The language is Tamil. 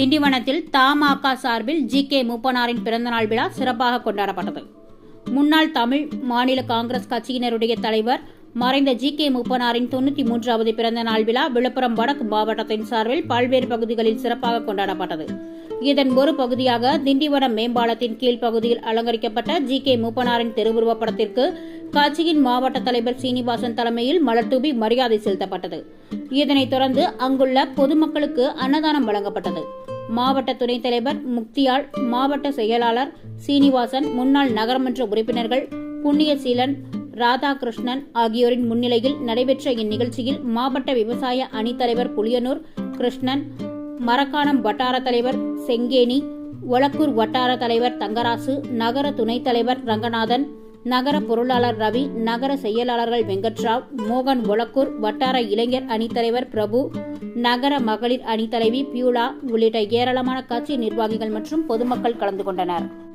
திண்டிவனத்தில் தமாக சார்பில் ஜி கே மூப்பனாரின் பிறந்தநாள் விழா சிறப்பாக கொண்டாடப்பட்டது. முன்னாள் தமிழ் மாநில காங்கிரஸ் கட்சியினருடைய தலைவர் மறைந்த ஜி கே மூப்பனாரின் தொண்ணூற்றி மூன்றாவது பிறந்த நாள் விழா விழுப்புரம் வடக்கு மாவட்டத்தின் சார்பில் பல்வேறு பகுதிகளில் சிறப்பாக கொண்டாடப்பட்டது. இதன் ஒரு பகுதியாக திண்டிவனம் மேம்பாலத்தின் கீழ் பகுதியில் அலங்கரிக்கப்பட்ட ஜி கே மூப்பனாரின் திருவுருவப்படத்திற்கு கட்சியின் மாவட்ட தலைவர் சீனிவாசன் தலைமையில் மலர்தூவி மரியாதை செலுத்தப்பட்டது. இதனைத் தொடர்ந்து அங்குள்ள பொதுமக்களுக்கு அன்னதானம் வழங்கப்பட்டது. மாவட்ட துணைத் தலைவர் முக்தியாள் மாவட்ட செயலாளர் சீனிவாசன் முன்னாள் நகரமன்ற உறுப்பினர்கள் புண்ணியசீலன் ராதாகிருஷ்ணன் ஆகியோரின் முன்னிலையில் நடைபெற்ற இந்நிகழ்ச்சியில் மாவட்ட விவசாய அணித்தலைவர் புளியனூர் கிருஷ்ணன் மரக்காணம் வட்டார தலைவர் செங்கேணி ஒலக்கூர் வட்டார தலைவர் தங்கராசு நகர துணைத் தலைவர் ரங்கநாதன் நகர பொருளாளர் ரவி நகர செயலாளர்கள் வெங்கட்ராவ் மோகன் ஒலக்கூர் வட்டார இளைஞர் அணித்தலைவர் பிரபு நகர மகளிர் அணித்தலைவி பியூலா உள்ளிட்ட ஏராளமான கட்சி நிர்வாகிகள் மற்றும் பொதுமக்கள் கலந்து கொண்டனர்.